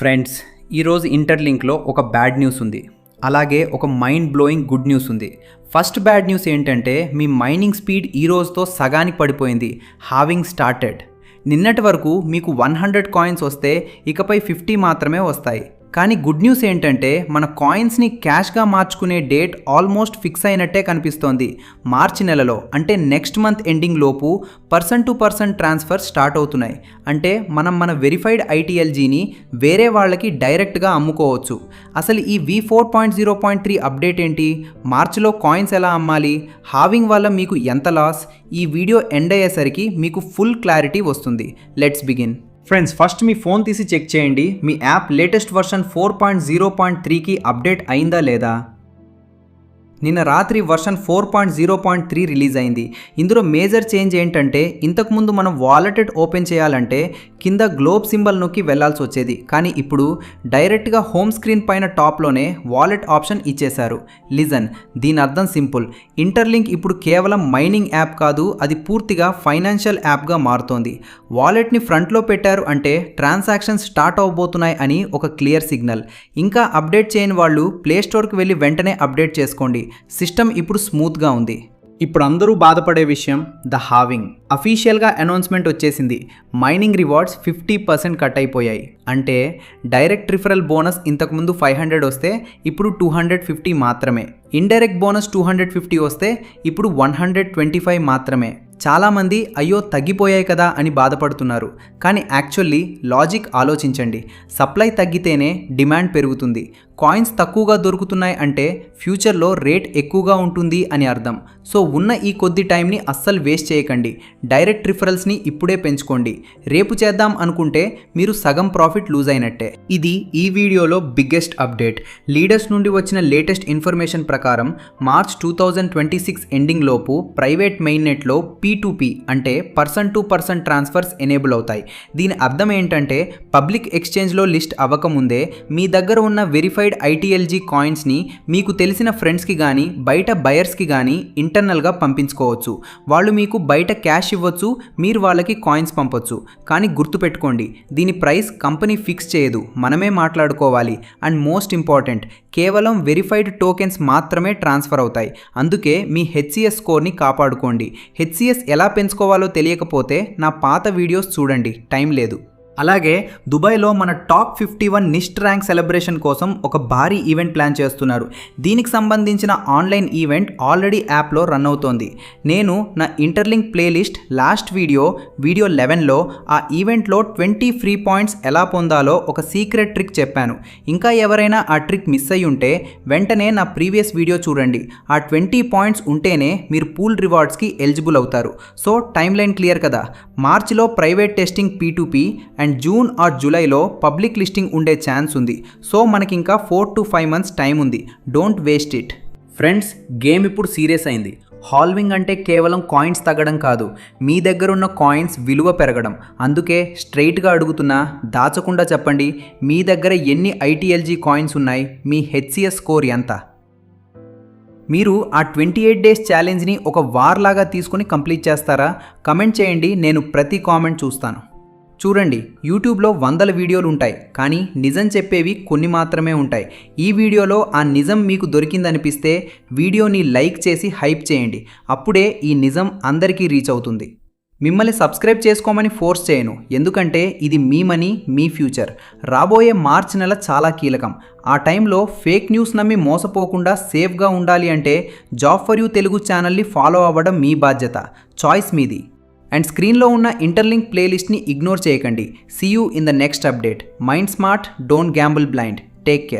Friends ఈరోజు ఇంటర్లింక్లో ఒక bad news ఉంది. అలాగే ఒక మైండ్ బ్లోయింగ్ గుడ్ న్యూస్ ఉంది. ఫస్ట్ బ్యాడ్ న్యూస్ ఏంటంటే మీ మైనింగ్ స్పీడ్ ఈ రోజుతో సగానికి పడిపోయింది. హావింగ్ స్టార్టెడ్ నిన్నటి వరకు మీకు వన్ హండ్రెడ్ కాయిన్స్ వస్తే ఇకపై ఫిఫ్టీ మాత్రమే వస్తాయి. కానీ గుడ్ న్యూస్ ఏంటంటే మన కాయిన్స్ని క్యాష్గా మార్చుకునే డేట్ ఆల్మోస్ట్ ఫిక్స్ అయినట్టే కనిపిస్తోంది. మార్చి నెలలో అంటే నెక్స్ట్ మంత్ ఎండింగ్ లోపు person to person transfer start అవుతున్నాయి. అంటే మనం మన వెరిఫైడ్ ఐటీఎల్జీని వేరే వాళ్ళకి డైరెక్ట్గా అమ్ముకోవచ్చు. అసలు ఈ V four point zero point three update ఏంటి? మార్చిలో కాయిన్స్ ఎలా అమ్మాలి? హావింగ్ వల్ల మీకు ఎంత లాస్ ఈ వీడియో ఎండ్ అయ్యేసరికి మీకు ఫుల్ క్లారిటీ వస్తుంది. లెట్స్ బిగిన్ ఫ్రెండ్స్ ఫస్ట్ మీ ఫోన్ తీసి చెక్ చేయండి. మీ app latest version four point zero point త్రీకి అప్డేట్ అయిందా లేదా? నిన్న రాత్రి version four point zero point three release అయింది. ఇందులో మేజర్ చేంజ్ ఏంటంటే ఇంతకుముందు మనం వాలెటెడ్ ఓపెన్ చేయాలంటే కింద గ్లోబ్ సింబల్ నొక్కి వెళ్ళాల్సి వచ్చేది. కానీ ఇప్పుడు డైరెక్ట్గా హోమ్ స్క్రీన్ పైన టాప్లోనే వాలెట్ ఆప్షన్ ఇచ్చేశారు. లిజన్ దీని అర్థం సింపుల్. ఇంటర్లింక్ ఇప్పుడు కేవలం మైనింగ్ యాప్ కాదు అది పూర్తిగా ఫైనాన్షియల్ యాప్గా మారుతోంది. వాలెట్ని ఫ్రంట్లో పెట్టారు అంటే ట్రాన్సాక్షన్స్ స్టార్ట్ అవబోతున్నాయి అని ఒక క్లియర్ సిగ్నల్. ఇంకా అప్డేట్ చేయని వాళ్ళు ప్లేస్టోర్కి వెళ్ళి వెంటనే అప్డేట్ చేసుకోండి. సిస్టమ్ ఇప్పుడు స్మూత్గా ఉంది. ఇప్పుడు అందరూ బాధపడే విషయం ద హావింగ్. అఫీషియల్గా అనౌన్స్మెంట్ వచ్చేసింది. Mining rewards fifty percent cut అయిపోయాయి. అంటే డైరెక్ట్ రిఫరల్ బోనస్ ఇంతకుముందు ఫైవ్ హండ్రెడ్ వస్తే ఇప్పుడు టూ హండ్రెడ్ ఫిఫ్టీ మాత్రమే. Indirect bonus two hundred fifty వస్తే ఇప్పుడు వన్ హండ్రెడ్ ట్వంటీ ఫైవ్ మాత్రమే. చాలామంది అయ్యో తగ్గిపోయాయి కదా అని బాధపడుతున్నారు. కానీ యాక్చువల్లీ లాజిక్ ఆలోచించండి. సప్లై తగ్గితేనే డిమాండ్ పెరుగుతుంది. కాయిన్స్ తక్కువగా దొరుకుతున్నాయి అంటే ఫ్యూచర్లో రేట్ ఎక్కువగా ఉంటుంది అని అర్థం. సో ఉన్న ఈ కొద్ది టైంని అస్సలు వేస్ట్ చేయకండి. డైరెక్ట్ రిఫరల్స్ని ఇప్పుడే పెంచుకోండి. రేపు చేద్దాం అనుకుంటే మీరు సగం ప్రాఫిట్ లూజ్ అయినట్టే. ఇది ఈ వీడియోలో బిగ్గెస్ట్ అప్డేట్. లీడర్స్ నుండి వచ్చిన లేటెస్ట్ ఇన్ఫర్మేషన్ ప్రకారం March two thousand twenty six ending లోపు ప్రైవేట్ మెయిన్ నెట్లో పీ టు పీ అంటే person to person transfers enable అవుతాయి. దీని అర్థం ఏంటంటే పబ్లిక్ ఎక్స్చేంజ్లో లిస్ట్ అవ్వకముందే మీ దగ్గర ఉన్న వెరిఫైడ్ ఐటీఎల్జీ కాయిన్స్ని మీకు తెలిసిన ఫ్రెండ్స్కి కానీ బయట బయర్స్కి కానీ ఇంటర్నల్గా పంపించుకోవచ్చు. వాళ్ళు మీకు బయట క్యాష్ ఇవ్వచ్చు మీరు వాళ్ళకి కాయిన్స్ పంపొచ్చు. కానీ గుర్తుపెట్టుకోండి దీని ప్రైస్ కంపెనీ ఫిక్స్ చేయదు. మనమే మాట్లాడుకోవాలి. అండ్ మోస్ట్ ఇంపార్టెంట్ కేవలం వెరిఫైడ్ టోకెన్స్ మాత్రమే ట్రాన్స్ఫర్ అవుతాయి. అందుకే మీ హెచ్సిఎస్ స్కోర్ని కాపాడుకోండి. హెచ్సిఎస్ ఎలా పెంచుకోవాలో తెలియకపోతే నా పాత వీడియోస్ చూడండి. టైం లేదు. అలాగే దుబాయ్లో మన టాప్ ఫిఫ్టీ వన్ నిస్ట్ ర్యాంక్ సెలబ్రేషన్ కోసం ఒక భారీ ఈవెంట్ ప్లాన్ చేస్తున్నారు. దీనికి సంబంధించిన ఆన్లైన్ ఈవెంట్ ఆల్రెడీ యాప్లో రన్ అవుతోంది. నేను నా Interlink playlist last video video లెవెన్లో ఆ ఈవెంట్లో ట్వంటీ ఫ్రీ పాయింట్స్ ఎలా పొందాలో ఒక సీక్రెట్ ట్రిక్ చెప్పాను. ఇంకా ఎవరైనా ఆ ట్రిక్ మిస్ అయ్యి ఉంటే వెంటనే నా ప్రీవియస్ వీడియో చూడండి. ఆ ట్వంటీ పాయింట్స్ ఉంటేనే మీరు పూల్ రివార్డ్స్కి ఎలిజిబుల్ అవుతారు. సో టైం లైన్ క్లియర్ కదా? మార్చిలో private testing P P and June or జూలైలో పబ్లిక్ లిస్టింగ్ ఉండే ఛాన్స్ ఉంది. సో మనకి ఇంకా four to five months time ఉంది. Don't waste it. Friends game ఇప్పుడు సీరియస్ అయింది. హాల్వింగ్ అంటే కేవలం కాయిన్స్ తగ్గడం కాదు. మీ దగ్గర ఉన్న కాయిన్స్ విలువ పెరగడం. అందుకే స్ట్రైట్గా అడుగుతున్నా దాచకుండా చెప్పండి మీ దగ్గర ఎన్ని ఐటీఎల్జీ కాయిన్స్ ఉన్నాయి? మీ హెచ్సిఎస్ స్కోర్ ఎంత? మీరు ఆ ట్వంటీ ఎయిట్ డేస్ ఛాలెంజ్ని ఒక వార్ లాగా తీసుకుని కంప్లీట్ చేస్తారా? కమెంట్ చేయండి నేను ప్రతి కామెంట్ చూస్తాను. చూడండి యూట్యూబ్లో వందల వీడియోలు ఉంటాయి కానీ నిజం చెప్పేవి కొన్ని మాత్రమే ఉంటాయి. ఈ వీడియోలో ఆ నిజం మీకు దొరికిందనిపిస్తే వీడియోని లైక్ చేసి హైప్ చేయండి. అప్పుడే ఈ నిజం అందరికీ రీచ్ అవుతుంది. మిమ్మల్ని సబ్స్క్రైబ్ చేసుకోమని ఫోర్స్ చేయను ఎందుకంటే ఇది మీ మనీ మీ ఫ్యూచర్. రాబోయే మార్చ్ నెల చాలా కీలకం. ఆ టైంలో ఫేక్ న్యూస్ నమ్మి మోసపోకుండా సేఫ్గా ఉండాలి అంటే జాబ్ ఫర్ యూ తెలుగు ఛానల్ని ఫాలో అవ్వడం మీ బాధ్యత. చాయిస్ మీది. అండ్ స్క్రీన్లో ఉన్న ఇంటర్లింక్ ప్లేలిస్ట్ని ఇగ్నోర్ చేయకండి. See you in the next update mind smart don't gamble blind take care